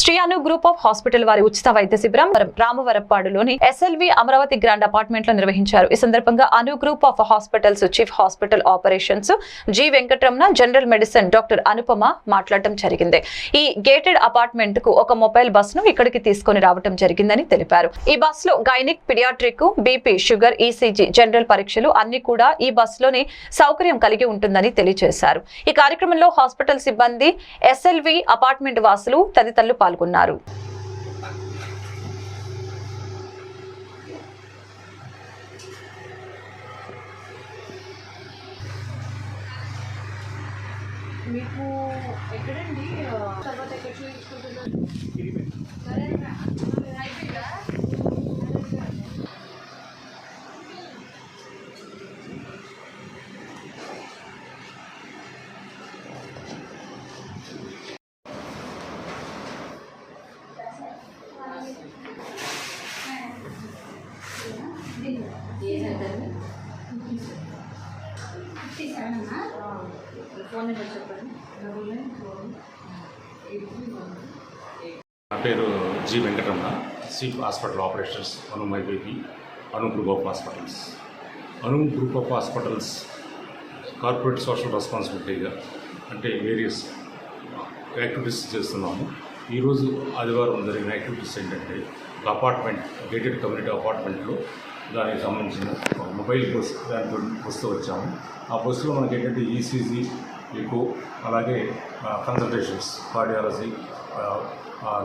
Sri Anu group of hospital వారి ఉచిత వైద్య శిబిరం రామవరప్పాడులోని ఎస్ఎల్వి అమరావతి గ్రాండ్ అపార్ట్మెంట్లో నిర్వహించారు. ఈ సందర్భంగా Anu group of hospitals chief hospital operations G Venkataramana general medicine doctor Anupama మాట్లాడటం జరిగింది. ఈ గేటెడ్ అపార్ట్మెంట్కు ఒక మొబైల్ బస్ను ఇక్కడికి తీసుకొని రావడం జరిగిందని తెలిపారు. ఈ బస్లో gynaec paediatric BP sugar ECG general పరీక్షలు అన్ని కూడా ఈ బస్లోనే సౌకర్యం కలిగి ఉంటుందని తెలియజేశారు. ఈ కార్యక్రమంలో హాస్పిటల్ సిబ్బంది ఎస్ఎల్వి అపార్ట్మెంట్ వాసులు తదితరులు పాల్గొన్నారు. మీకు పేరు G Venkataramana chief hospital operations Anu మైబీపీ Anu group of hospitals. Anu group of hospitals corporate social రెస్పాన్సిబిలిటీగా అంటే వేరియస్ యాక్టివిటీస్ చేస్తున్నాము. ఈరోజు ఆదివారం జరిగిన యాక్టివిటీస్ ఏంటంటే ఒక అపార్ట్మెంట్ గేటెడ్ కమ్యూనిటీ అపార్ట్మెంట్లో దానికి సంబంధించిన మొబైల్ బస్ దాంతో వస్తూ వచ్చాము. ఆ బస్సులో మనకి ఏంటంటే ఈసీజీ ఎక్కువ అలాగే కన్సల్టేషన్స్ కార్డియాలజీ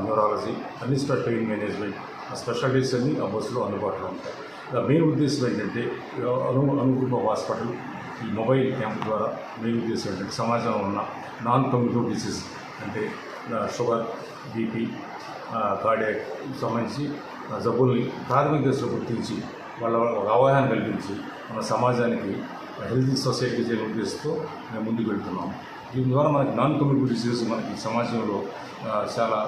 న్యూరాలజీ అన్ని స్పెషల్ పెయిన్ మేనేజ్మెంట్ ఆ స్పెషాలిటీస్ అన్ని ఆ బస్సులో అందుబాటులో ఉంటాయి. ఇలా మెయిన్ ఉద్దేశం ఏంటంటే అను అనుకున్న హాస్పిటల్ ఈ మొబైల్ క్యాంప్ ద్వారా మెయిన్ ఉద్దేశం ఏంటంటే సమాజంలో ఉన్న నాన్ కమ్యూనికేటివ్ డిసీజ్ అంటే షుగర్ బీపీ కార్డియాక్ సంబంధించి జబ్బుల్ని ప్రాథమిక దశలో గుర్తించి వాళ్ళ వాళ్ళ అవగాహన కల్పించి మన సమాజానికి హెల్తీ సొసైటీ చేయ ఉద్దేశంతో మేము ముందుకు వెళ్తున్నాం దీని ద్వారా మనకి నాన్ కమ్యూనికేటివ్ డిసీజ్ మనకి సమాజంలో చాలా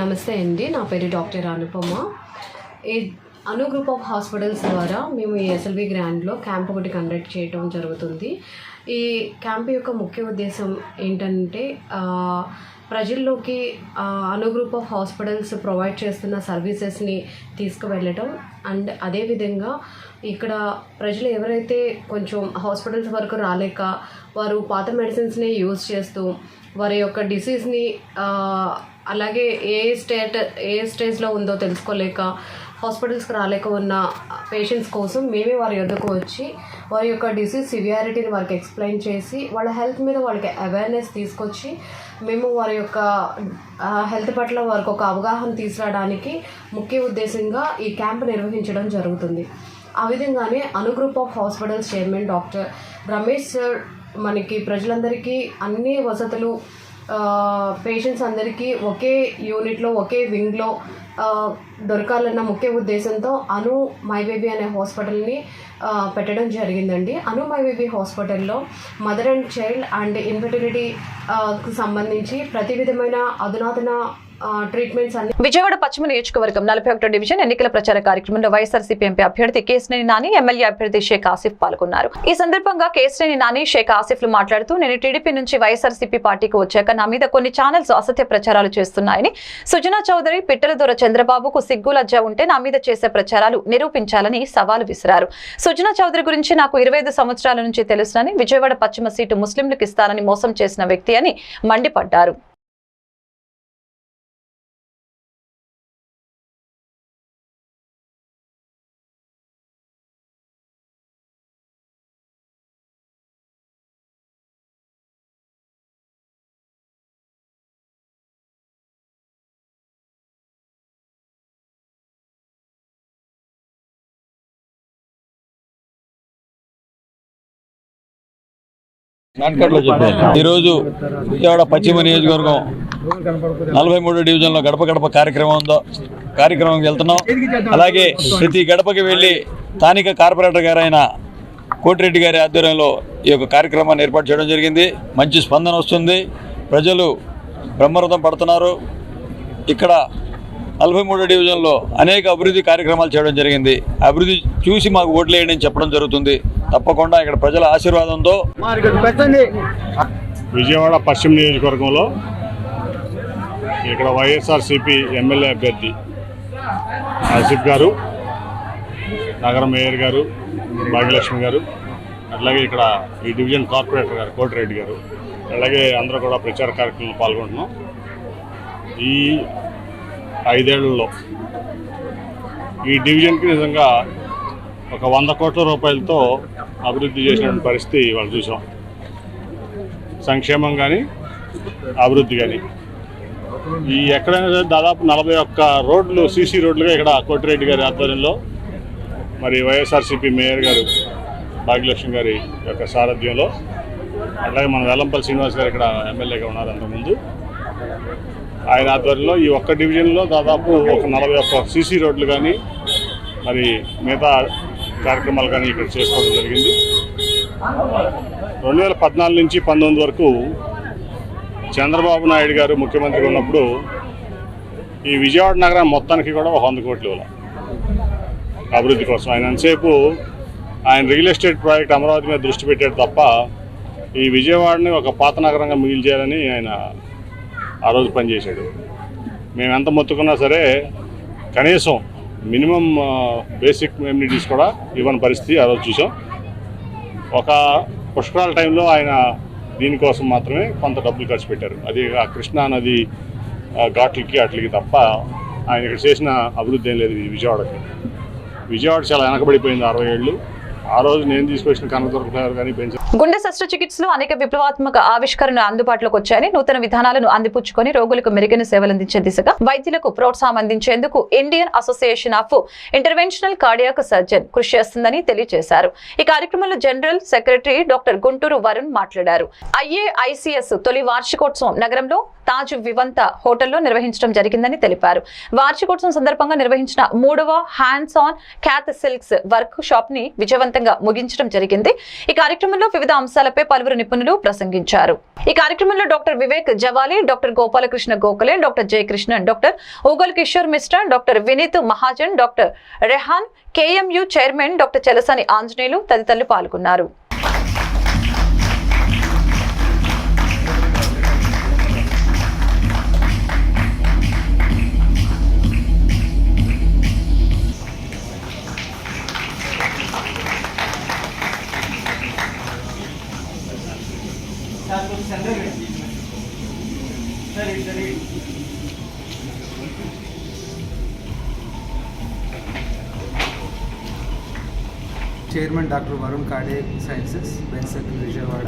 నమస్తే అండి నా పేరు డాక్టర్ అనుపమ. ఈ అను గ్రూప్ ఆఫ్ హాస్పిటల్స్ ద్వారా మేము ఈ ఎస్ఎల్వి గ్రాండ్లో క్యాంప్ ఒకటి కండక్ట్ చేయడం జరుగుతుంది. ఈ క్యాంప్ యొక్క ముఖ్య ఉద్దేశం ఏంటంటే ప్రజల్లోకి Anu group of hospitals provide చేస్తున్న సర్వీసెస్ని తీసుకువెళ్ళటం అండ్ అదేవిధంగా ఇక్కడ ప్రజలు ఎవరైతే కొంచెం హాస్పిటల్స్ వరకు రాలేక వారు పాత మెడిసిన్స్నే యూజ్ చేస్తూ వారి యొక్క డిసీజ్ని అలాగే ఏ స్టేట్ ఏ స్టేజ్లో ఉందో తెలుసుకోలేక హాస్పిటల్స్కి రాలేక ఉన్న పేషెంట్స్ కోసం మేమే వారి వద్దకు వచ్చి వారి యొక్క డిసీజ్ సివియారిటీని వారికి ఎక్స్ప్లెయిన్ చేసి వాళ్ళ హెల్త్ మీద వాళ్ళకి అవేర్నెస్ తీసుకొచ్చి మేము వారి యొక్క హెల్త్ పట్ల వారికి ఒక అవగాహన తీసుకురావడానికి ముఖ్య ఉద్దేశంగా ఈ క్యాంప్ నిర్వహించడం జరుగుతుంది. ఆ విధంగానే Anu group of hospitals chairman doctor Ramesh sir మనకి ప్రజలందరికీ అన్ని వసతులు పేషెంట్స్ అందరికీ ఒకే యూనిట్లో ఒకే వింగ్లో దొరకాలన్న ముఖ్య ఉద్దేశంతో అను మై బేబీ అనే హాస్పిటల్ని పెట్టడం జరిగిందండి. అను మైబేబీ హాస్పిటల్లో mother and child and infertility సంబంధించి ప్రతి విధమైన అధునాతన విజయవాడ పశ్చిమ నియోజకవర్గం నలభై ఒకటో డివిజన్ ఎన్నికల ప్రచార కార్యక్రమంలో వైఎస్ఆర్సీపీ ఎంపీ అభ్యర్థి కేసినేని నాని ఎమ్మెల్యే అభ్యర్థి షేక్ ఆసిఫ్ పాల్గొన్నారు. ఈ సందర్భంగా కేసినేని నాని షేక్ ఆసిఫ్లు మాట్లాడుతూ నేను టీడీపీ నుంచి వైఎస్ఆర్సీపీ పార్టీకి వచ్చాక నా మీద కొన్ని ఛానల్స్ అసత్య ప్రచారాలు చేస్తున్నాయని సుజనా చౌదరి పిట్టల దొర చంద్రబాబుకు సిగ్గు లజ్జ ఉంటే నా మీద చేసే ప్రచారాలు నిరూపించాలని సవాలు విసిరారు. సుజనా చౌదరి గురించి నాకు ఇరవై ఐదు సంవత్సరాల నుంచి తెలుసునని విజయవాడ పశ్చిమ సీటు ముస్లింలకు ఇస్తానని మోసం చేసిన వ్యక్తి అని మండిపడ్డారు. ఈరోజు విజయవాడ పశ్చిమ నియోజకవర్గం నలభై మూడు డివిజన్లో గడప గడప కార్యక్రమం ఉందో కార్యక్రమంకి వెళ్తున్నాం. అలాగే ప్రతి గడపకి వెళ్ళి స్థానిక కార్పొరేటర్ గారైన కోటిరెడ్డి గారి ఆధ్వర్యంలో ఈ యొక్క కార్యక్రమాన్ని ఏర్పాటు చేయడం జరిగింది. మంచి స్పందన వస్తుంది. ప్రజలు బ్రహ్మరథం పడుతున్నారు. ఇక్కడ నలభై మూడో డివిజన్లో అనేక అభివృద్ధి కార్యక్రమాలు చేయడం జరిగింది. అభివృద్ధి చూసి మాకు ఓట్లు వేయండి అని చెప్పడం జరుగుతుంది. తప్పకుండా ఇక్కడ ప్రజల ఆశీర్వాదంతో విజయవాడ పశ్చిమ నియోజకవర్గంలో ఇక్కడ వైఎస్ఆర్సిపి ఎమ్మెల్యే అభ్యర్థి ఆసిఫ్ గారు నగర మేయర్ గారు భాగ్యలక్ష్మి గారు అట్లాగే ఇక్కడ ఈ డివిజన్ కార్పొరేటర్ గారు కోటిరెడ్డి గారు అలాగే అందరూ కూడా ప్రచార కార్యక్రమంలో పాల్గొంటున్నాం. ఈ ఐదేళ్ళలో. ఈ డివిజన్కి నిజంగా ఒక వంద కోట్ల రూపాయలతో అభివృద్ధి చేసినటువంటి పరిస్థితి వాళ్ళు చూసాం. సంక్షేమం కానీ అభివృద్ధి కానీ ఈ ఎక్కడైనా సరే దాదాపు నలభై ఒక్క రోడ్లు సీసీ రోడ్లుగా ఇక్కడ కోటిరెడ్డి గారి ఆధ్వర్యంలో మరి వైఎస్ఆర్సీపీ మేయర్ గారు భాగ్యలక్ష్మి గారి యొక్క సారథ్యంలో అట్లాగే మన వెల్లంపల్లి శ్రీనివాస్ గారు ఇక్కడ ఎమ్మెల్యేగా ఉన్నారు అంతకుముందు. ఆయన ఆధ్వర్యంలో ఈ ఒక్క డివిజన్లో దాదాపు ఒక నలభై ఒక్క సీసీ రోడ్లు కానీ మరి మిగతా కార్యక్రమాలు కానీ ఇక్కడ చేసుకోవడం జరిగింది. రెండు వేల పద్నాలుగు నుంచి పంతొమ్మిది వరకు చంద్రబాబు నాయుడు గారు ముఖ్యమంత్రిగా ఉన్నప్పుడు ఈ విజయవాడ నగరం మొత్తానికి కూడా ఒక వంద కోట్లు ఇవ్వాలి అభివృద్ధి కోసం ఆయన అంతసేపు ఆయన రియల్ ఎస్టేట్ ప్రాజెక్ట్ అమరావతి మీద దృష్టి పెట్టాడు తప్ప ఈ విజయవాడని ఒక పాత నగరంగా మిగిలి చేయాలని ఆయన ఆ రోజు పనిచేశాడు మేము ఎంత మొత్తుకున్నా సరే కనీసం మినిమం బేసిక్ ఎమ్యూనిటీస్ కూడా ఇవ్వని పరిస్థితి ఆ రోజు చూసాం ఒక పుష్కరాల టైంలో ఆయన దీనికోసం మాత్రమే కొంత డబ్బులు ఖర్చు పెట్టారు. అది ఆ కృష్ణా నది ఘాట్లకి అట్లకి తప్ప ఆయన ఇక్కడ చేసిన అభివృద్ధి ఏం లేదు విజయవాడకి. విజయవాడ చాలా వెనకబడిపోయింది అరవై ఏళ్ళు. ఆ రోజు నేను తీసుకొచ్చిన కనకదుర్గ గారు కానీ గుండె శస్త్రచికిత్సలు అనేక విప్లవాత్మక ఆవిష్కరణలు అందుబాటులోకి వచ్చాయని నూతన విధానాలను అందిపుచ్చుకొని రోగులకు మెరుగైన సేవలు అందించే దిశగా వైద్యులకు ప్రోత్సాహం అందించేందుకు Indian association of interventional cardiac surgeon కృషి చేస్తుందని తెలియజేశారు. ఈ కార్యక్రమంలో general secretary doctor Guntur Varun మాట్లాడారు. ఐఏఐసిఎస్ తొలి వార్షికోత్సవం నగరంలో తాజ్ వివంత హోటల్లో నిర్వహించడం జరిగిందని తెలిపారు. వార్షికోత్సవం సందర్భంగా నిర్వహించిన మూడవ హ్యాండ్స్ ఆన్ క్యాత్ సిల్క్స్ వర్క్ షాప్ని విజయవంతంగా ముగించడం జరిగింది. ఈ కార్యక్రమంలో వివిధ అంశాలపై పలువురు నిపుణులు ప్రసంగించారు. ఈ కార్యక్రమంలో doctor Vivek Jawali doctor Gopalakrishna Gokhale doctor Jayakrishnan doctor ఊగల్ Kishore Mishra doctor Vineet Mahajan doctor Rehan KMU chairman doctor Chalasani Anjaneyulu తదితరులు పాల్గొన్నారు. Chairman doctor Varun Kade sciences బెన్సెక్ Vijayawada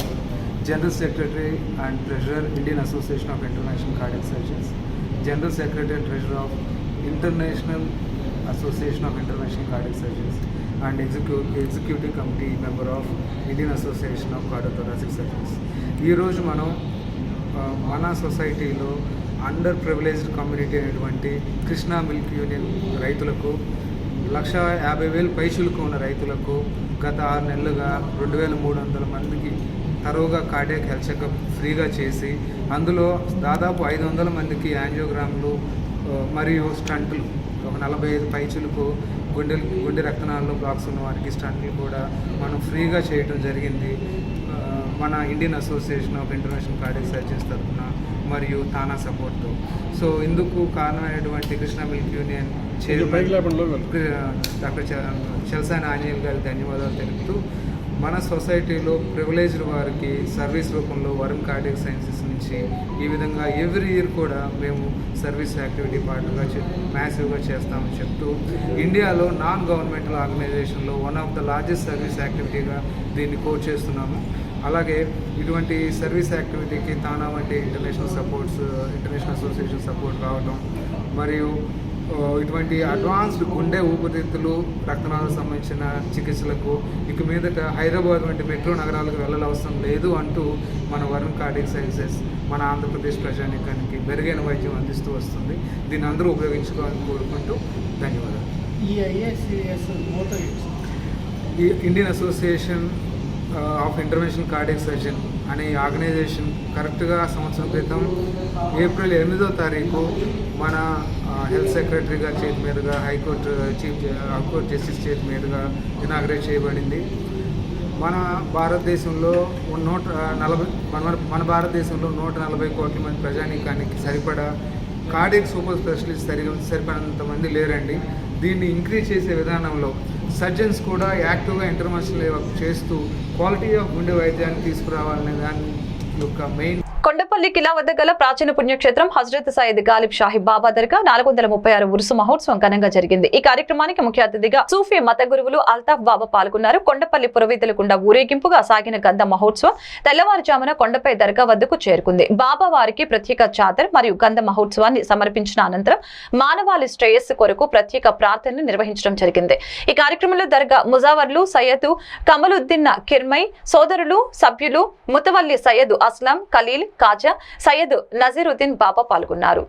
general secretary and treasurer Indian association of international cardiac surgeons general secretary and treasurer of international association of international cardiac surgeons and ఎగ్జిక్యూ executive committee member of Indian association of cardiothoracic surgeons ఈరోజు మనం మన సొసైటీలో under privileged community అనేటువంటి Krishna milk union రైతులకు లక్ష యాభై వేలు పైచులకు ఉన్న రైతులకు గత ఆరు నెలలుగా రెండు వేల మూడు వందల మందికి తరువుగా కార్డియాక్ హెల్త్ చెకప్ ఫ్రీగా చేసి అందులో దాదాపు ఐదు వందల మందికి యాంజియోగ్రామ్లు మరియు స్టంట్లు ఒక నలభై ఐదు పైచులకు గుండె గుండె రక్తనాల్లో బ్లాక్స్ ఉన్న వారికి స్టంట్లు కూడా మనం ఫ్రీగా చేయడం జరిగింది. మన Indian association of international cardiac surgeons తరఫున మరియు తానా సపోర్ట్తో. సో ఇందుకు కారణమైనటువంటి Krishna milk union chairman doctor Chalasani Anjaneyulu గారికి ధన్యవాదాలు తెలుపుతూ మన సొసైటీలో ప్రివిలేజ్డ్ వారికి సర్వీస్ రూపంలో వరుణ్ కార్డియక్ సైన్సెస్ నుంచి ఈ విధంగా ఎవ్రీ ఇయర్ కూడా మేము సర్వీస్ యాక్టివిటీ పార్ట్గా మ్యాసివ్గా చేస్తామని చెప్తూ ఇండియాలో నాన్ గవర్నమెంటల్ ఆర్గనైజేషన్లో one of the largest service యాక్టివిటీగా దీన్ని కోట్ చేస్తున్నాము. అలాగే ఇటువంటి సర్వీస్ యాక్టివిటీకి తానా వంటి international supports international association support రావడం మరియు ఇటువంటి అడ్వాన్స్డ్ గుండె ఊపిరితిత్తులు రక్తనాళాలకు సంబంధించిన చికిత్సలకు ఇక మీదట హైదరాబాద్ వంటి మెట్రో నగరాలకు వెళ్ళాల్సిన అవసరం లేదు అంటూ మన వరుణ్ కార్డియక్ సైన్సెస్ మన ఆంధ్రప్రదేశ్ ప్రజానీకానికి మెరుగైన వైద్యం అందిస్తూ వస్తుంది. దీన్ని అందరూ ఉపయోగించుకోవాలని కోరుకుంటూ ధన్యవాదాలు. ఈ Indian association of international cardiac surgeon అనే ఆర్గనైజేషన్ కరెక్ట్గా సంవత్సరం క్రితం ఏప్రిల్ ఎనిమిదో తారీఖు మన హెల్త్ సెక్రటరీ గారి చేతి మీదుగా హైకోర్టు చీఫ్ హైకోర్టు జస్టిస్ చేతి మీదుగా ఇనాగ్రేట్ చేయబడింది. మన భారతదేశంలో నూట నలభై మన మన భారతదేశంలో నూట నలభై కోట్ల మంది ప్రజానీకానికి సరిపడా కార్డియక్ సూపర్ స్పెషలిస్ట్ సరిగ్గా సరిపడినంత మంది లేరండి. దీన్ని ఇంక్రీజ్ చేసే విధానంలో సర్జన్స్ కూడా యాక్టివ్గా ఇంటర్నేషనల్ చేస్తూ క్వాలిటీ ఆఫ్ గుండె వైద్యాన్ని తీసుకురావాలనే దాని యొక్క మెయిన్ కొండపల్లి కిలా వద్ద గల ప్రాచీన పుణ్యక్షేత్రం హజరత్ సయ్యద్ గాలిబ్ షాహిబ్ బాబా దర్గా నాలుగు వందల ముప్పై ఆరు ఉరుసు మహోత్సవం ఘనంగా జరిగింది. ఈ కార్యక్రమానికి ముఖ్య అతిథిగా సూఫీ మత గురువులు అల్తాఫ్ బాబా పాల్గొన్నారు. కొండపల్లి పురవీధుల గుండా ఊరేగింపుగా సాగిన గంధ మహోత్సవం తెల్లవారుజామున కొండపై దర్గా వద్దకు చేరుకుంది. బాబా వారికి ప్రత్యేక చాదర్ మరియు గంధ మహోత్సవాన్ని సమర్పించిన అనంతరం మానవాళి శ్రేయస్సు కొరకు ప్రత్యేక ప్రార్థనలు నిర్వహించడం జరిగింది. ఈ కార్యక్రమంలో దర్గా ముజావర్లు సయ్యదు కమలుద్దీన్ కిర్మై సోదరులు సభ్యులు ముతవల్లి సయ్యదు అస్లాం ఖలీల్ కాజా సయ్యద్ నజీరుద్దీన్ బాబా పాల్గొన్నారు.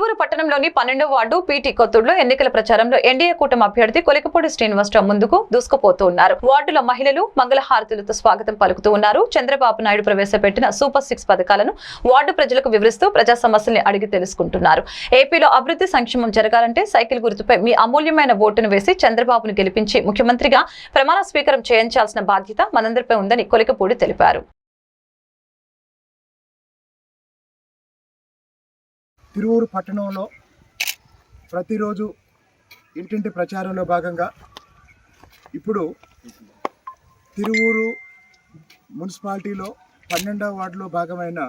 తిరువురు పట్టణంలోని పన్నెండో వార్డు పీటీ కొత్తూరులో ఎన్నికల ప్రచారంలో ఎన్డీఏ కూటమి అభ్యర్థి కొలికపూడి శ్రీనివాసరావు ముందుకు దూసుకుపోతూ ఉన్నారు. వార్డులో మహిళలు మంగళహారతులతో స్వాగతం పలుకుతూ ఉన్నారు. చంద్రబాబు నాయుడు ప్రవేశపెట్టిన సూపర్ సిక్స్ పథకాలను వార్డు ప్రజలకు వివరిస్తూ ప్రజా సమస్యల్ని అడిగి తెలుసుకుంటున్నారు. ఏపీలో అభివృద్ధి సంక్షేమం జరగాలంటే సైకిల్ గుర్తుపై మీ అమూల్యమైన ఓటును వేసి చంద్రబాబును గెలిపించి ముఖ్యమంత్రిగా ప్రమాణ స్వీకారం చేయించాల్సిన బాధ్యత మనందరిపై ఉందని కొలికపూడి తెలిపారు. తిరువూరు పట్టణంలో ప్రతిరోజు ఇంటింటి ప్రచారంలో భాగంగా ఇప్పుడు తిరువూరు మున్సిపాలిటీలో పన్నెండవ వార్డులో భాగమైన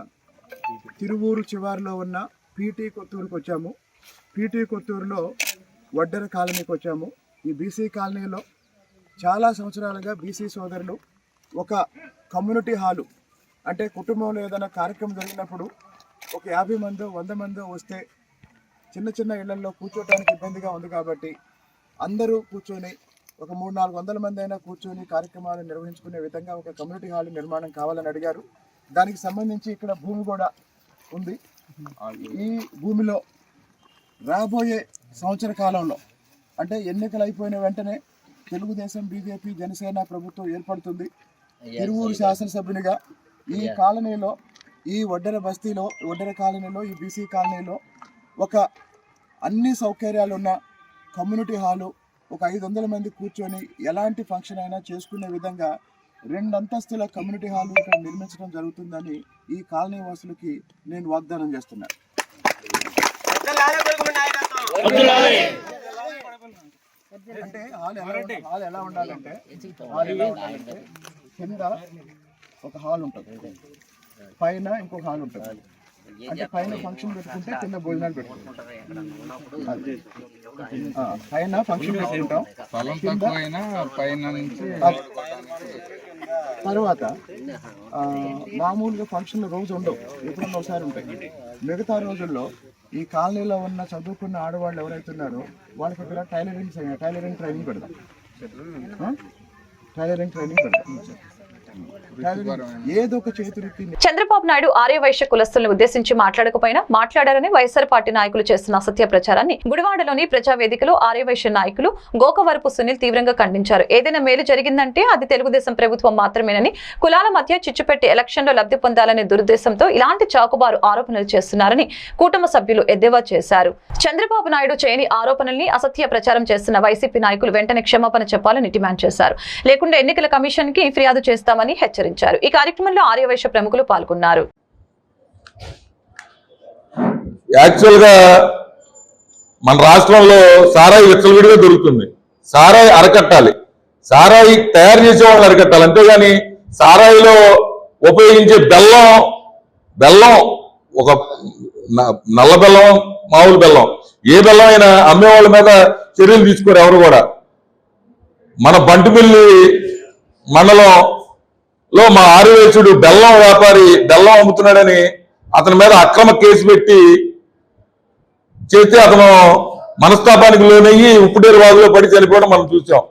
తిరువూరు చివారిలో ఉన్న పీటీ కొత్తూరుకు వచ్చాము. పీటీ కొత్తూరులో వడ్డెర కాలనీకి వచ్చాము. ఈ బీసీ కాలనీలో చాలా సంవత్సరాలుగా బీసీ సోదరులు ఒక కమ్యూనిటీ హాలు అంటే కుటుంబంలో ఏదైనా కార్యక్రమం జరిగినప్పుడు ఒక యాభై మందో వంద మందో వస్తే చిన్న చిన్న ఇళ్ళలో కూర్చోటానికి ఇబ్బందిగా ఉంది కాబట్టి అందరూ కూర్చొని ఒక మూడు నాలుగు వందల మంది అయినా కూర్చొని కార్యక్రమాలు నిర్వహించుకునే విధంగా ఒక కమ్యూనిటీ హాల్ నిర్మాణం కావాలని అడిగారు. దానికి సంబంధించి ఇక్కడ భూమి కూడా ఉంది. ఈ భూమిలో రాబోయే సంవత్సర కాలంలో అంటే ఎన్నికలు అయిపోయిన వెంటనే తెలుగుదేశం బీజేపీ జనసేన ప్రభుత్వం ఏర్పడుతుంది. తిరువూరు శాసనసభ్యునిగా ఈ కాలనీలో ఈ ఒడ్డెర బస్తీలో ఒడ్డెర కాలనీలో ఈ బీసీ కాలనీలో ఒక అన్ని సౌకర్యాలు ఉన్న కమ్యూనిటీ హాలు ఒక ఐదు వందల మంది కూర్చొని ఎలాంటి ఫంక్షన్ అయినా చేసుకునే విధంగా రెండు అంతస్తుల కమ్యూనిటీ హాల్ ఇక్కడ నిర్మించడం జరుగుతుందని ఈ కాలనీ వాసులకి నేను వాగ్దానం చేస్తున్నా. అంటే హాల్ ఎలా హాల్ ఎలా ఉండాలంటే హాల్ ఎలా ఉండాలంటే కింద ఒక హాల్ ఉంటుంది. పైన ఇంకొక హాల్ ఉంటుంది. అంటే పైన ఫంక్షన్ పెట్టుకుంటే కింద భోజనాలు పెట్టుకుంటాం. పైన ఫంక్షన్ పెట్టుకుంటాం. తర్వాత మామూలుగా ఫంక్షన్లు రోజు ఉండవు. ఎప్పుడన్నా ఒకసారి ఉంటాయి. మిగతా రోజుల్లో ఈ కాలనీలో ఉన్న చదువుకున్న ఆడవాళ్ళు ఎవరైతే ఉన్నారో వాళ్ళకి ఇక్కడ టైలరింగ్ టైలరింగ్ ట్రైనింగ్ పెడదాం? టైలరింగ్ ట్రైనింగ్ పెడదాం. చంద్రబాబు నాయుడు ఆర్యవైశ్య కులస్తులను ఉద్దేశించి మాట్లాడకపోయినా మాట్లాడారని వైఎస్ఆర్ పార్టీ నాయకులు చేస్తున్న అసత్య ప్రచారాన్ని గుడివాడలోని ప్రజావేదికలో ఆర్యవైశ్య నాయకులు గోకవరపు సునీల్ తీవ్రంగా ఖండించారు. ఏదైనా మేలు జరిగిందంటే అది తెలుగుదేశం ప్రభుత్వం మాత్రమేనని కులాల మధ్య చిచ్చుపెట్టి ఎలక్షన్లో లబ్ధి పొందాలనే దురుద్దేశంతో ఇలాంటి చాకుబారు ఆరోపణలు చేస్తున్నారని కూటమి సభ్యులు ఎద్దేవా చేశారు. చంద్రబాబు నాయుడు చేయని ఆరోపణల్ని అసత్య ప్రచారం చేస్తున్న వైసీపీ నాయకులు వెంటనే క్షమాపణ చెప్పాలని డిమాండ్ చేశారు. లేకుండా ఎన్నికల కమిషన్కి ఫిర్యాదు చేస్తామని హెచ్చరించారు. ఈ కార్యక్రమంలో ఆర్యవైశ్య ప్రముఖులు పాల్గొన్నారు. యాక్చువల్గా మన రాష్ట్రంలో సారాయి విచ్చలవిడిగా దొరుకుతుంది. సారాయి అరకట్టాలి. సారాయి తయారు చేసే వాళ్ళని అరకట్టాలి. అంతేగాని సారాయిలో ఉపయోగించే బెల్లం బెల్లం ఒక న- నల్ల బెల్లం మామూలు బెల్లం. ఏ బెల్లం అయినా అమ్మే వాళ్ళ మీద చర్యలు తీసుకోరు ఎవరు కూడా. మన బంటిమిల్లి లో మా ఆరువేచుడు బెల్లం వ్యాపారి బెల్లం అమ్ముతున్నాడని అతని మీద అక్రమ కేసు పెట్టి చేస్తే అతను మనస్తాపానికి లోనయ్యి ఉప్పుడేరు వాగులో పడి చనిపోవడం మనం చూసాం.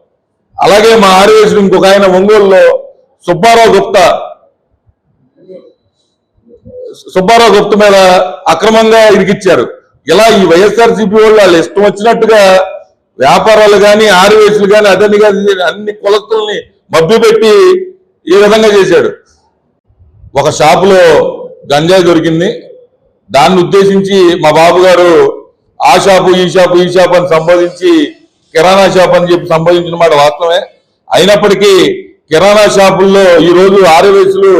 అలాగే మా ఆర్యవేశుడు ఇంకొక ఆయన ఒంగోలులో సుబ్బారావు గుప్తా. సుబ్బారావు గుప్త మీద అక్రమంగా ఇరికిచ్చారు. ఇలా ఈ వైఎస్ఆర్ సిపి వాళ్ళు వాళ్ళు ఇష్టం వచ్చినట్టుగా వ్యాపారాలు కానీ ఆరువేసులు కానీ అదని కానీ అన్ని కులస్తుల్ని మభ్యపెట్టి ఈ విధంగా చేశాడు. ఒక షాపులో గంజాయి దొరికింది. దాన్ని ఉద్దేశించి మా బాబు గారు ఆ షాపు ఈ షాపు ఈ షాపు అని సంబోధించి కిరాణా షాప్ అని చెప్పి సంబోధించిన మాట వాస్తవమే. అయినప్పటికీ కిరాణా షాపుల్లో ఈ రోజు ఆర్యవేసులు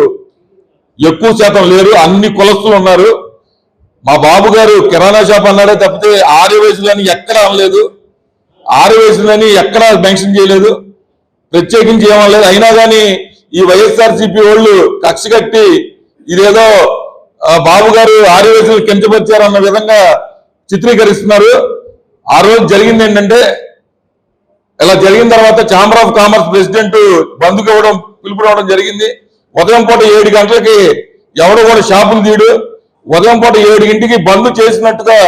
ఎక్కువ శాతం లేరు అన్ని కులస్తులు ఉన్నారు. మా బాబు గారు కిరాణా షాప్ అన్నాడే తప్పితే ఆర్యవేసులని ఎక్కడా అనలేదు. ఆర్యవేసులని ఎక్కడా మెన్షన్ చేయలేదు. ప్రత్యేకించి ఏమనలేదు. అయినా కానీ ఈ వైఎస్ఆర్ సిపి వాళ్ళు కక్ష కట్టి ఇదేదో బాబు గారు ఆర్యవేసులు కించపరిచారన్న విధంగా చిత్రీకరిస్తున్నారు. ఆ రోజు జరిగింది ఏంటంటే ఇలా జరిగిన తర్వాత ఛాంబర్ ఆఫ్ కామర్స్ ప్రెసిడెంట్ బంధుకు ఇవ్వడం పిలుపు రావడం జరిగింది. ఉదయం పూట ఏడు గంటలకి ఎవడు కూడా షాపులు తీయడు. ఉదయం పూట ఏడు బంద్ చేసినట్టుగా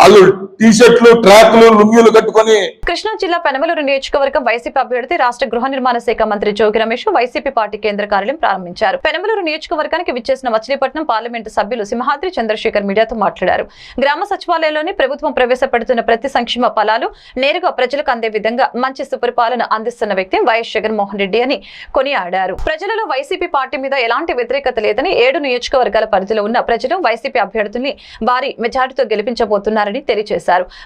వాళ్ళు టీషర్ట్లు ట్రాక్లు లుంగీలు కట్టుకుని కృష్ణా జిల్లా పెనమలూరు నియోజకవర్గం వైసీపీ అభ్యర్థి రాష్ట్ర గృహ నిర్మాణ శాఖ మంత్రి జోగి రమేష్ వైసీపీ పార్టీ కేంద్ర కార్యాలయం ప్రారంభించారు. పెనమలూరు నియోజకవర్గానికి విచ్చేసిన మచిలీపట్నం పార్లమెంటు సభ్యులు సింహాద్రి చంద్రశేఖర్ మీడియాతో మాట్లాడారు. గ్రామ సచివాలయంలోని ప్రభుత్వం ప్రవేశపెడుతున్న ప్రతి సంక్షేమ ఫలాలు నేరుగా ప్రజలకు అందే విధంగా మంచి సుపరిపాలన అందిస్తున్న వ్యక్తి వైఎస్ జగన్మోహన్ రెడ్డి అని కొనియాడారు. ప్రజలలో వైసీపీ పార్టీ మీద ఎలాంటి వ్యతిరేకత లేదని ఏడు నియోజకవర్గాల పరిధిలో ఉన్న ప్రజలు వైసీపీ అభ్యర్థుల్ని భారీ మెజార్టీతో గెలిపించబోతున్నారని తెలియజేశారు.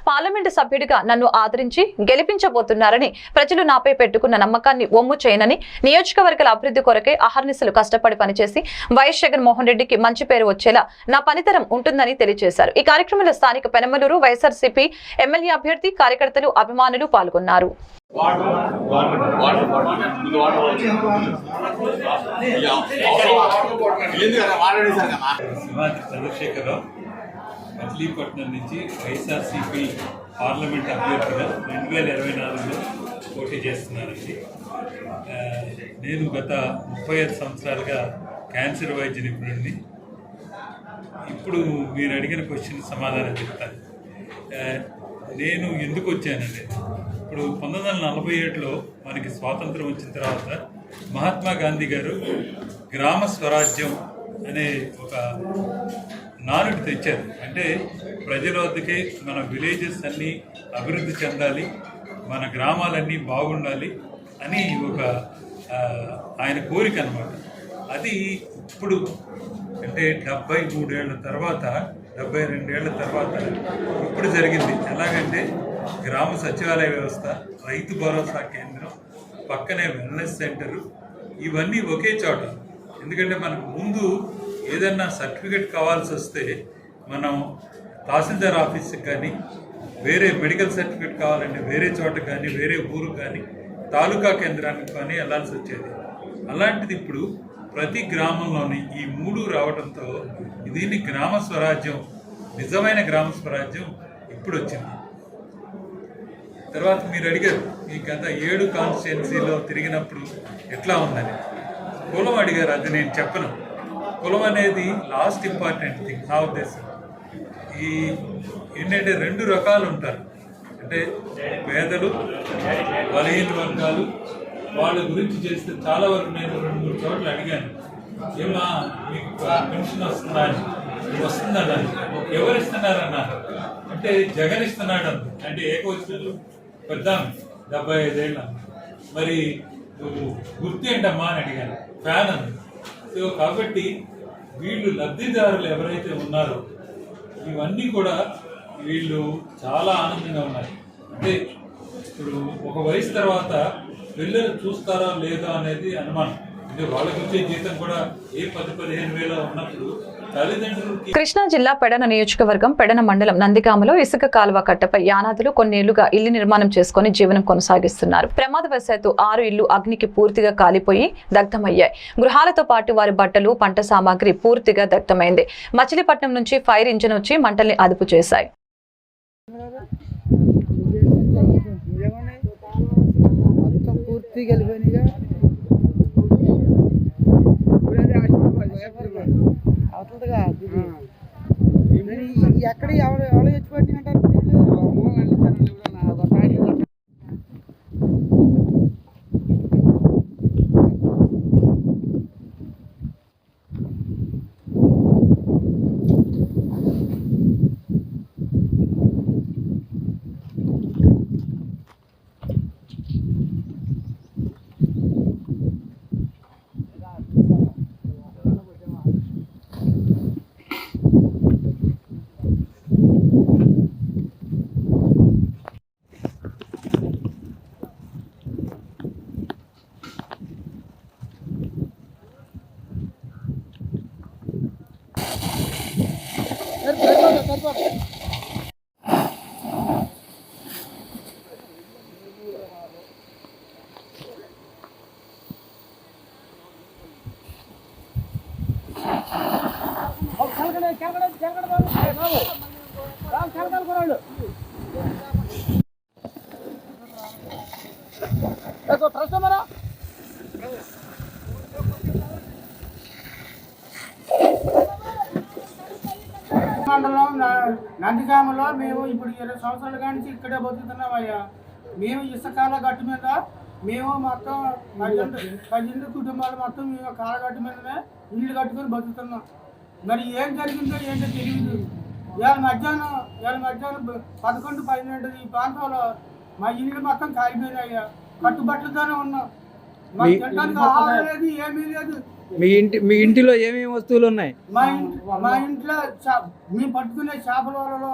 పార్లమెంటు సభ్యుడిగా నన్ను ఆదరించి గెలిపించబోతున్నారని ప్రజలు నాపై పెట్టుకున్న నమ్మకాన్ని ఒమ్ము చేయనని నియోజకవర్గాల అభివృద్ధి కొరకే అహర్నిశలు కష్టపడి పనిచేసి వైఎస్ జగన్మోహన్ రెడ్డికి మంచి పేరు వచ్చేలా నా పనితరం ఉంటుందని తెలియజేశారు. ఈ కార్యక్రమంలో స్థానిక పెనమలూరు వైఎస్ఆర్సీపీ ఎమ్మెల్యే అభ్యర్థి కార్యకర్తలు అభిమానులు పాల్గొన్నారు. చంద్రశేఖరరావు మచిలీపట్నం నుంచి వైఎస్ఆర్సీపీ పార్లమెంట్ అభ్యర్థిగా రెండు వేల ఇరవై నాలుగులో పోటీ చేస్తున్నానండి నేను గత ముప్పై ఐదు సంవత్సరాలుగా క్యాన్సర్ వైద్య నిపుణుడిని. ఇప్పుడు మీరు అడిగిన క్వశ్చన్ సమాధానం చెప్తాను. నేను ఎందుకు వచ్చానండి? ఇప్పుడు పంతొమ్మిది వందల నలభై ఏడులో మనకి స్వాతంత్రం వచ్చిన తర్వాత మహాత్మా గాంధీ గారు గ్రామ స్వరాజ్యం అనే ఒక నానుడి తెచ్చారు. అంటే ప్రజల వద్దకే మన విలేజెస్ అన్నీ అభివృద్ధి చెందాలి మన గ్రామాలన్నీ బాగుండాలి అని ఒక ఆయన కోరిక అనమాట అది ఇప్పుడు అంటే డెబ్బై మూడేళ్ళ తర్వాత డెబ్బై రెండేళ్ళ తర్వాత ఇప్పుడు జరిగింది. ఎలాగంటే గ్రామ సచివాలయ వ్యవస్థ రైతు భరోసా కేంద్రం పక్కనే వెల్నెస్ సెంటరు ఇవన్నీ ఒకే చోట. ఎందుకంటే మనకు ముందు ఏదన్నా సర్టిఫికేట్ కావాల్సి వస్తే మనం తహసీల్దార్ ఆఫీస్కి కానీ వేరే మెడికల్ సర్టిఫికేట్ కావాలంటే వేరే చోట కానీ వేరే ఊరు కానీ తాలూకా కేంద్రానికి కానీ వెళ్ళాల్సి వచ్చేది. అలాంటిది ఇప్పుడు ప్రతి గ్రామంలోని ఈ మూడు రావడంతో దీన్ని గ్రామ స్వరాజ్యం నిజమైన గ్రామ స్వరాజ్యం ఇప్పుడు వచ్చింది. తర్వాత మీరు అడిగారు ఈ గత ఏడు కాన్స్టిట్యున్సీలో తిరిగినప్పుడు ఎట్లా ఉందని. కులం అడిగారు అది నేను చెప్పను. కులం అనేది లాస్ట్ ఇంపార్టెంట్ థింగ్ నా ఉద్దేశం. ఈ ఏంటంటే రెండు రకాలు ఉంటారు. అంటే పేదలు బలహీన వర్గాలు వాళ్ళ గురించి చేస్తే చాలా వరకు నేను రెండు మూడు చోట్ల అడిగాను. ఏమా మీకు పెన్షన్ వస్తుందా అని. వస్తుందన్నారు. ఎవరు ఇస్తున్నారన్నారు అంటే జగన్ ఇస్తున్నాడు అంది అంటే ఏకవచనాలు పెద్ద ఆమె, డెబ్బై ఐదేళ్ళ. మరి గుర్తు ఏంటమ్మా అని అడిగాను. ఫ్యాన్ అంది. సో కాబట్టి వీళ్ళు లబ్ధిదారులు ఎవరైతే ఉన్నారో ఇవన్నీ కూడా వీళ్ళు చాలా ఆనందంగా ఉన్నాయి. అంటే ఇప్పుడు ఒక వయసు తర్వాత పిల్లలు చూస్తారా లేదా అనేది అనుమానం. అంటే వాళ్ళకి వచ్చే జీతం కూడా ఏ పది పదిహేను వేల ఉన్నప్పుడు తల్లిదండ్రులకి కృష్ణా జిల్లా పెడన నియోజకవర్గం పెడన మండలం నందిగామలో ఇసుక కాలువ కట్టపై యానాదులు కొన్నేళ్ళుగా ఇల్లు నిర్మాణం చేసుకుని జీవనం కొనసాగిస్తున్నారు. ప్రమాదవశాత్తు ఆరు ఇళ్ళు అగ్నికి పూర్తిగా కాలిపోయి దగ్ధమయ్యాయి. గృహాలతో పాటు వారి బట్టలు పంట సామాగ్రి పూర్తిగా దగ్ధమైంది. మచిలీపట్నం నుంచి ఫైర్ ఇంజిన్ వచ్చి మంటల్ని అదుపు చేశాయి. పూర్తిగా అవుతుందిగా ఎక్కడ ఎవరు ఎవరు చచ్చిపోయి అంటారు? మండలం నందిగామలో మేము ఇప్పుడు ఇరవై సంవత్సరాల నుంచి ఇక్కడే బతుకుతున్నాం అయ్యా మేము ఇసుకాల గట్టు మీద మేము మొత్తం పన్నెండు పన్నెండు కుటుంబాలు మొత్తం మేము కాలగట్టు మీదనే ఇల్లు కట్టుకొని బతుకుతున్నాం. మరి ఏం జరిగిందో ఏంటో తెలియదు ఇవాళ మధ్యాహ్నం ఇవాళ మధ్యాహ్నం పదకొండు పన్నెండు ఈ ప్రాంతంలో మా ఇల్లు మొత్తం కాలిపోయినాయ్యా. కట్టుబట్టలతోనే ఉన్నాం. తినడానికి ఆహారం లేదు ఏమీ లేదు. మీ ఇంటి మీ ఇంటిలో ఏమేమి వస్తువులు ఉన్నాయి? మా ఇంటి మా ఇంట్లో చా- మేము పట్టుకునే చేపల వలలో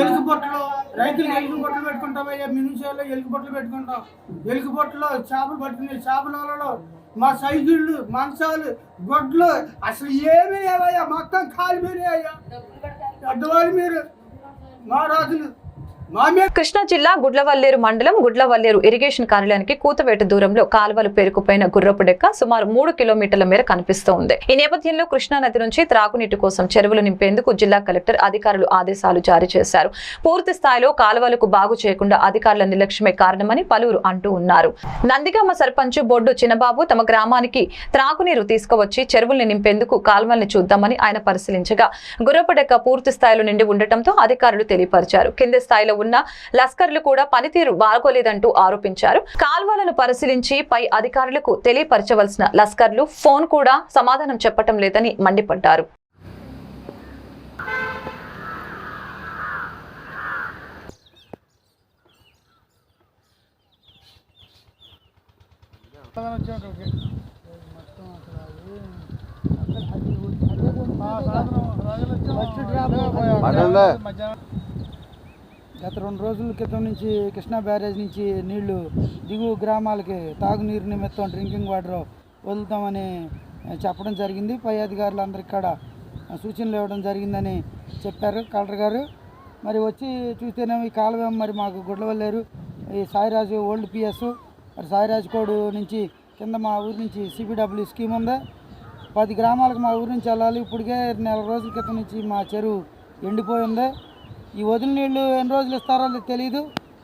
ఎలుగు బొట్టలు రైతులు ఎలుగు బొట్టలు పెట్టుకుంటామయ్యా మినిషాల్లో ఎలుగు బొట్టలు పెట్టుకుంటాం. ఎలుగు బొట్టలో చేపలు పట్టుకునే చేపల వలలో మా సైకిళ్ళు మంచాలు గొడ్లు అసలు ఏమీ లేవయ్యా. మొత్తం కాలిపోయినాయ్యా. పెద్దవాళ్ళు మీరు మా రాజులు. మా కృష్ణా జిల్లా గుడ్లవల్లేరు మండలం గుడ్లవల్లేరు ఇరిగేషన్ కార్యాలయానికి కూతవేట దూరంలో కాలువలు పేరుకుపోయిన గుర్రపు డెక్క సుమారు మూడు కిలోమీటర్ల మేర కనిపిస్తూ ఉంది ఈ నేపథ్యంలో కృష్ణా నది నుంచి త్రాగునీటి కోసం చెరువులు నింపేందుకు జిల్లా కలెక్టర్ అధికారులు ఆదేశాలు జారీ చేశారు. పూర్తి స్థాయిలో కాలువలకు బాగు చేయకుండా అధికారుల నిర్లక్ష్యమే కారణమని పలువురు అంటూ ఉన్నారు. నందిగామ సర్పంచ్ బొడ్డు చిన్నబాబు తమ గ్రామానికి త్రాగునీరు తీసుకువచ్చి చెరువుల్ని నింపేందుకు కాలువల్ని చూద్దామని ఆయన పరిశీలించగా గుర్రపు డెక్క పూర్తి స్థాయిలో నిండి ఉండటంతో అధికారులు తెలియపరిచారు. కింది స్థాయిలో ఉన్న లస్కర్లు కూడా పనితీరు బాగోలేదంటూ ఆరోపించారు. కాల్వలను పరిశీలించి పై అధికారులకు తెలియపరచవలసిన లస్కర్లు ఫోన్ కూడా సమాధానం చెప్పటం లేదని మండిపడ్డారు. గత రెండు రోజుల క్రితం నుంచి కృష్ణా బ్యారేజ్ నుంచి నీళ్ళు దిగువ గ్రామాలకి తాగునీరు నిమిత్తం డ్రింకింగ్ వాటర్ వదులుతామని చెప్పడం జరిగింది. పై అధికారులు కూడా సూచనలు ఇవ్వడం జరిగిందని చెప్పారు కలెక్టర్ గారు. మరి వచ్చి చూస్తేనే ఈ కాలువ మరి మాకు గుడ్లవల్లేరు. ఈ సాయిరాజు ఓల్డ్ పిఎస్. మరి సాయిరాజు కోడు నుంచి కింద మా ఊరి నుంచి సిబిడబ్ల్యూ స్కీమ్ ఉంది. పది గ్రామాలకు మా ఊరి నుంచి వెళ్ళాలి. ఇప్పటికే నెల రోజుల క్రితం నుంచి మా చెరువు ఎండిపోయి ఉంది. ఈ వదిలి నీళ్ళు ఎన్ని రోజులు ఇస్తారో తెలియదు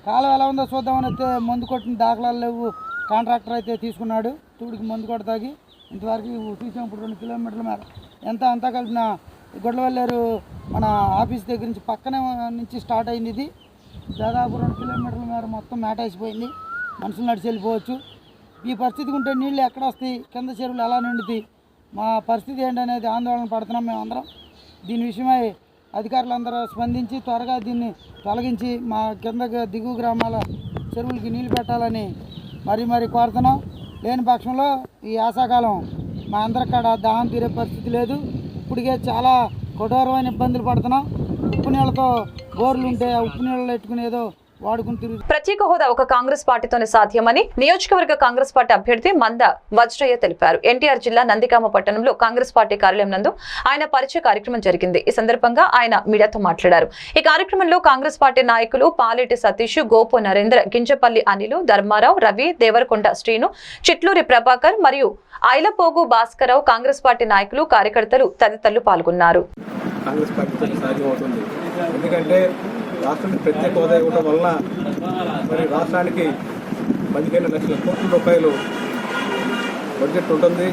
కాలం ఎలా ఉందో చూద్దామని అయితే మందు కొట్టిన దాఖలాలు లేవు. కాంట్రాక్టర్ అయితే తీసుకున్నాడు. తూడికి మందు కొడతాగి ఇంతవరకు చూసాం ఇప్పుడు రెండు కిలోమీటర్ల మేర ఎంత అంతా కలిపిన గొడవల్లేరు మన ఆఫీస్ దగ్గర నుంచి పక్కనే నుంచి స్టార్ట్ అయింది. ఇది దాదాపు రెండు కిలోమీటర్ల మేర మొత్తం మేటేసిపోయింది మనుషులు నడిచి వెళ్ళిపోవచ్చు. ఈ పరిస్థితికి ఉంటే నీళ్ళు ఎక్కడ వస్తాయి? కింద చెరువులు ఎలా నిండుతాయి? మా పరిస్థితి ఏంటనేది ఆందోళన పడుతున్నాం మేమందరం. దీని విషయమై అధికారులందరూ స్పందించి త్వరగా దీన్ని తొలగించి మా కింద దిగువ గ్రామాల చెరువులకి నీళ్ళు పెట్టాలని మరీ మరీ కోరుతున్నాం. లేని పక్షంలో ఈ ఆశాకాలం మా అందరికాడ దాహం తీరే పరిస్థితి లేదు. ఇప్పటికే చాలా కఠోరమైన ఇబ్బందులు పడుతున్నాం. ఉప్పు నీళ్ళతో బోర్లు ఉంటే ఆ ఉప్పు నీళ్ళలో పెట్టుకునేదో వాడుకుని ప్రత్యేక హోదా ఒక కాంగ్రెస్ పార్టీతోనే సాధ్యమని నియోజకవర్గ కాంగ్రెస్ పార్టీ అభ్యర్థి మంద వజ్రయ్య తెలిపారు. ఎన్టీఆర్ జిల్లా నందిగామ పట్టణంలో కాంగ్రెస్ పార్టీ కార్యాలయం నందు ఆయన పరిచయ కార్యక్రమం జరిగింది. ఈ సందర్భంగా ఆయన మీడియాతో మాట్లాడారు. ఈ కార్యక్రమంలో కాంగ్రెస్ పార్టీ నాయకులు పాలేటి సతీష్ గోపు నరేంద్ర గింజపల్లి అనిలు ధర్మారావు రవి దేవరకొండ శ్రీను చిట్లూరి ప్రభాకర్ మరియు ఐలపోగు భాస్కరరావు కాంగ్రెస్ పార్టీ నాయకులు కార్యకర్తలు తదితరులు పాల్గొన్నారు. కాంగ్రెస్ పార్టీతో సాధ్యమవుతుంది ఎందుకంటే రాష్ట్రానికి ప్రత్యేక హోదా ఇవ్వడం వలన మరి రాష్ట్రానికి పదిహేను లక్షల కోట్ల రూపాయలు బడ్జెట్ ఉంటుంది.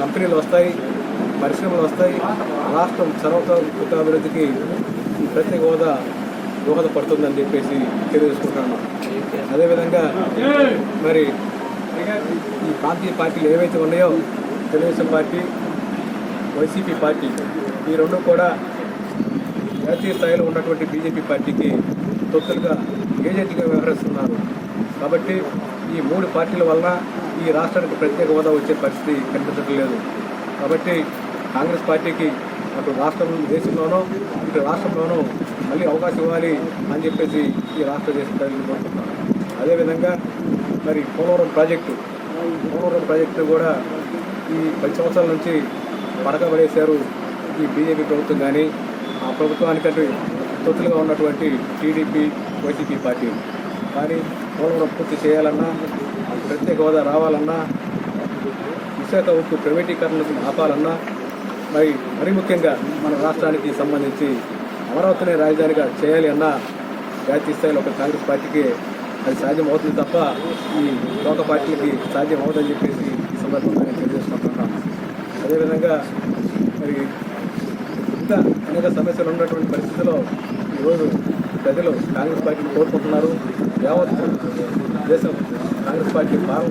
కంపెనీలు వస్తాయి పరిశ్రమలు వస్తాయి. రాష్ట్రం సర్వతోముఖ అభివృద్ధికి ఈ ప్రత్యేక హోదా దోహదపడుతుందని చెప్పేసి తెలియజేసుకుంటాను అదేవిధంగా మరి ఈ ప్రాంతీయ పార్టీలు ఏవైతే ఉన్నాయో తెలుగుదేశం పార్టీ వైసీపీ పార్టీ ఈ రెండు కూడా జాతీయ స్థాయిలో ఉన్నటువంటి బీజేపీ పార్టీకి తొత్తులుగా ఏజెంట్గా వ్యవహరిస్తున్నారు. కాబట్టి ఈ మూడు పార్టీల వలన ఈ రాష్ట్రానికి ప్రత్యేక హోదా వచ్చే పరిస్థితి కనిపించడం లేదు. కాబట్టి కాంగ్రెస్ పార్టీకి అటు రాష్ట్రం దేశంలోనూ ఇటు రాష్ట్రంలోనూ మళ్ళీ అవకాశం ఇవ్వాలి అని చెప్పేసి ఈ రాష్ట్ర దేశ ప్రజలు అదేవిధంగా మరి పోలవరం ప్రాజెక్టు పోలవరం ప్రాజెక్టు కూడా ఈ పది సంవత్సరాల నుంచి పడకబడేశారు ఈ బీజేపీ ప్రభుత్వం కానీ ప్రభుత్వానికంటే తొత్తులుగా ఉన్నటువంటి టీడీపీ వైసీపీ పార్టీ. కానీ పోలవరం పూర్తి చేయాలన్నా ప్రత్యేక హోదా రావాలన్నా విశాఖ ఉక్కు ప్రైవేటీకరణకు ఆపాలన్నా మరి మరీ ముఖ్యంగా మన రాష్ట్రానికి సంబంధించి అమరావతిని రాజధానిగా చేయాలి అన్న జాతీయ స్థాయిలో ఒక కాంగ్రెస్ పార్టీకి అది సాధ్యం అవుతుంది తప్ప ఈ లోక పార్టీలకి సాధ్యం అవుతుందని చెప్పేసి ఈ సందర్భంగా నేను తెలియజేసుకుంటున్నాను. అదేవిధంగా మరి ఇంకా అనేక సమస్యలు ఉన్నటువంటి పరిస్థితిలో ఈరోజు ప్రజలు కాంగ్రెస్ పార్టీని కోరుకుంటున్నారు యావత్ దేశం కాంగ్రెస్ పార్టీ పాలన